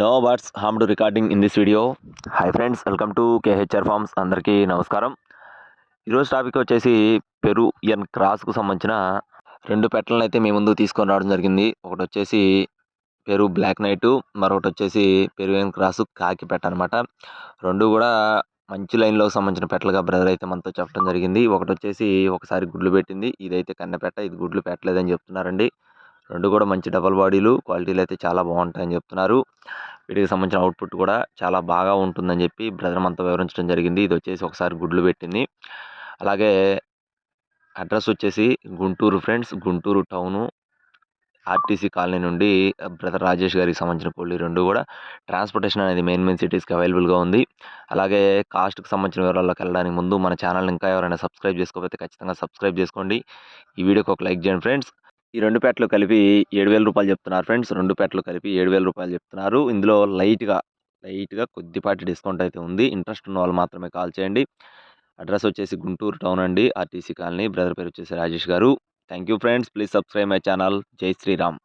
No words harm to recording in this video hi friends welcome to KHR farms అందరికీ నమస్కారం. ఈరోజు topic వచ్చేసి Peru ఎన్ క్రాస్కు సంబంధించిన రెండు పెట్టలను అయితే మీ ముందు తీసుకొని రావడం జరిగింది. ఒకటి వచ్చేసి పెరు బ్లాక్ నైట్ మరొకటి వచ్చేసి పెరు ఎన్ క్రాస్ కాకి పెట్ట అనమాట రెండు కూడా మంచి లైన్లో సంబంధించిన పెట్టలుగా బ్రదర్ అయితే మనతో చెప్పడం జరిగింది. ఒకటి వచ్చేసి ఒకసారి గుడ్లు పెట్టింది. ఇదైతే కన్నెపెట్ట ఇది గుడ్లు పెట్టలేదని చెప్తున్నారండి. రెండు కూడా మంచి డబల్ బాడీలు. క్వాలిటీలు అయితే చాలా బాగుంటాయని చెప్తున్నారు. వీటికి సంబంధించిన అవుట్పుట్ కూడా చాలా బాగా ఉంటుందని చెప్పి బ్రదర్ మనతో వివరించడం జరిగింది. ఇది వచ్చేసి ఒకసారి గుడ్లు పెట్టింది. అలాగే అడ్రస్ వచ్చేసి Guntur friends Guntur town RTC colony నుండి బ్రదర్ రాజేష్ గారికి సంబంధించిన కోళ్ళు రెండు కూడా. ట్రాన్స్పోర్టేషన్ అనేది మెయిన్ మెయిన్ సిటీస్కి అవైలబుల్గా ఉంది. అలాగే కాస్ట్కి సంబంధించిన వివరాల్లోకి వెళ్ళడానికి ముందు మన ఛానల్ ఇంకా ఎవరైనా సబ్స్క్రైబ్ చేసుకోకపోతే ఖచ్చితంగా సబ్స్క్రైబ్ చేసుకోండి. ఈ వీడియోకి ఒక లైక్ చేయండి ఫ్రెండ్స్. ఈ రెండు పెట్టలు కలిపి ఏడు వేల రూపాయలు చెప్తున్నారు ఫ్రెండ్స్. రెండు పెట్టలు కలిపి ఏడు వేల రూపాయలు చెప్తున్నారు. ఇందులో లైట్గా లైట్గా కొద్దిపాటి డిస్కౌంట్ అయితే ఉంది. ఇంట్రెస్ట్ ఉన్న వాళ్ళు మాత్రమే కాల్ చేయండి. అడ్రస్ వచ్చేసి గుంటూరు టౌన్ అండి. RTC colony. బ్రదర్ పేరు వచ్చేసి రాజేష్ గారు. Thank you friends. Please subscribe my channel. జై శ్రీరామ్.